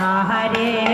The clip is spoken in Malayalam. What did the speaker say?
ഹരേ